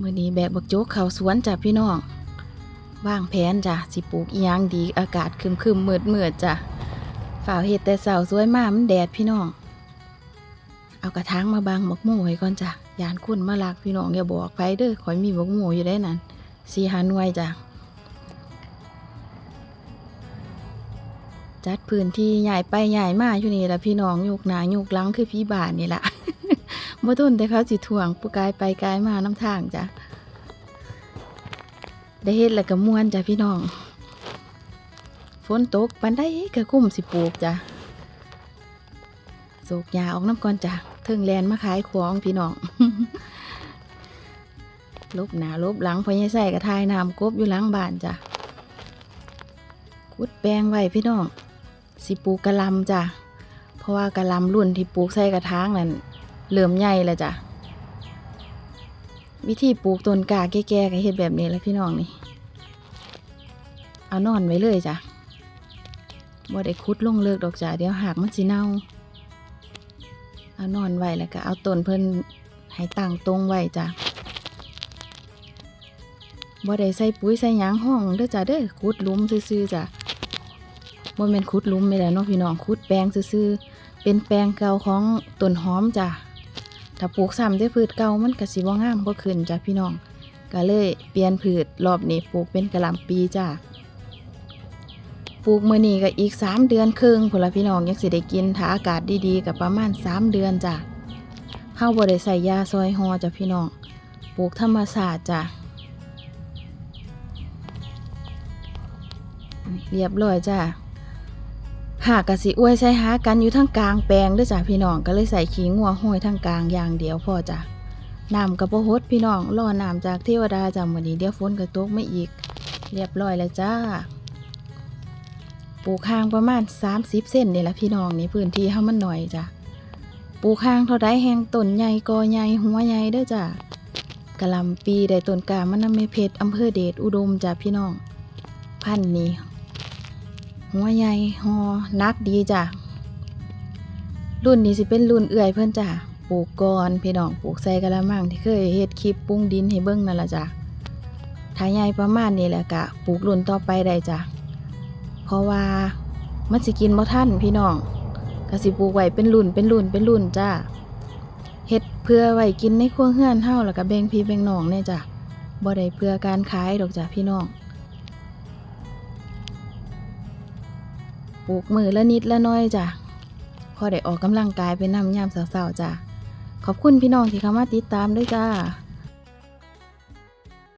มื่อนี้แบกบักโจ๊กเขาสวนจ้ะพี่น้องวางแผนจ้ะสิปลูกอียังดีอากาศครึมครึมมืดมืดจ้ะฝ่าวเห็ดแต่เสาสวยมากมันแดดพี่น้อง เอากระถางมาบังบักโม่ไว้ก่อนจ้ะยานคุณมาลักพี่น้องอย่าบอกไผเด้อขอยมีบักโม่อยู่ได้นั่นสีหาหน่วยจ้ะจัดพื้นที่ใหญ่ไปใหญ่มาอยู่นี่ละพี่น้องยุกหนายุกลังคือพี่บานนี่ละ บ่ทนแต่เขาสิถ่วงผู้กายไปกายมาน้ำทางจ้ะได้เฮ็ดแล้วก็ม่วนจ้ะพี่น้องฝนตกปันได้ก็คุ้มสิปลูกจ้ะโศกยาออกน้ำก่อนจ้ะเทิงแลนมาขายของพี่น้องลบหนาลบหลังพอยังใส่กระทายน้ำกบอยู่หลังบ้านจ้ะคุดแปลงไว้พี่น้อง สิปลูกกระลำจ้ะเพราะว่ากระลำรุ่นที่ปลูกใส่กระถางนั่น เริ่อมใหญ่แล้วจ้ะ วิธีปลูกต้นกาแก่ๆก็เฮ็ดแบบนี้แหล้วพี่น้องนี่ เอานอนไว้เลยจ้ะบ่ได้คุดลงเลิกดอกจ้ะเดี๋ยวหากมันสิเน่า เอานอนไว้แล้วก็เอาต้นเพิ่นให้ตั้งตรงไว้จ้ะบ่ได้ใส่ปุ๋ยใส่หยังห้องเด้อจ้ะเด้อขุดลุมซื่อๆจ้ะบ่แม่นขุดลุมไม่ได้เนาะพี่น้องขุดแปลงซื่อๆเป็นแปลงเก่าของต้นหอมจ้ะ ถ้าปลูกซ้ำด้วยพืชเก่ามันก็สิบ่งามบ่ขึ้นจ้ะพี่น้องก็เลยเปลี่ยนพืชรอบนี้ปลูกเป็นกะหล่ำปีจ้ะปลูกมื้อนี้ก็อีก 3 เดือนครึ่งพุ่นละพี่น้องยังสิได้กินถ้าอากาศดีๆก็ประมาณ 3 เดือนจ้ะเฮาบ่ได้ใส่ยาซอยฮอจ้ะพี่น้องปลูกธรรมชาติจ้ะเรียบร้อยจ้ะ หากกะสิอวยใส่หากันอยู่ทั้งกลางแปลงด้วยจ้ะพี่น้องก็เลยใส่ขี้งัวห้อยทั้งกลางอย่างเดียวพอจ้ะน้ำกับบ่ฮดพี่น้องรอน้ำจากเทวดาจ้ะมื้อนี้เดี๋ยวฝนก็ตกไม่อีก เรียบร้อยแล้วจ้าปลูกห่างประมาณ 30 เส้นนี่แหละพี่น้องนี่พื้นที่เฮามันหน่อยจ้ะปลูกห่างเท่าใดแหงต้นใหญ่กอใหญ่หัวใหญ่เด้อจ้ะกะลำปีได้ต้นกามันนำเมเพชรอำเภอเดชอุดมจ้ะพี่น้อง พันนี้ หัวใหญ่หอนักดีจ้ะ รุ่นนี้สิเป็นรุ่นเอื่อยเพื่อนจ้ะ ปลูกก่อนพี่น้องปลูกใส่กะละมังที่เคยเฮ็ดคลิปปรุงดินให้เบิ่งนั่นละจ้ะถ้าใหญ่ประมาณนี้แหละกะปลูกรุ่นต่อไปได้จ้ะ เพราะว่ามันสิกินบ่ทันพี่น้องก็สิปลูกไว้เป็นรุ่นเป็นรุ่นเป็นรุ่นจ้ะเฮ็ดเพื่อไว้กินในครัวเฮือนเฮาแล้วก็แบ่งพี่แบ่งน้องเนี่ยจ้ะบ่ได้เพื่อการขายดอกจ้ะพี่น้อง ปลูกมือละนิดละน้อยจ้ะพอได้ออกกำลังกายไปนำยามสาวๆจ้ะขอบคุณพี่น้องที่เข้ามาติดตามด้วยจ้า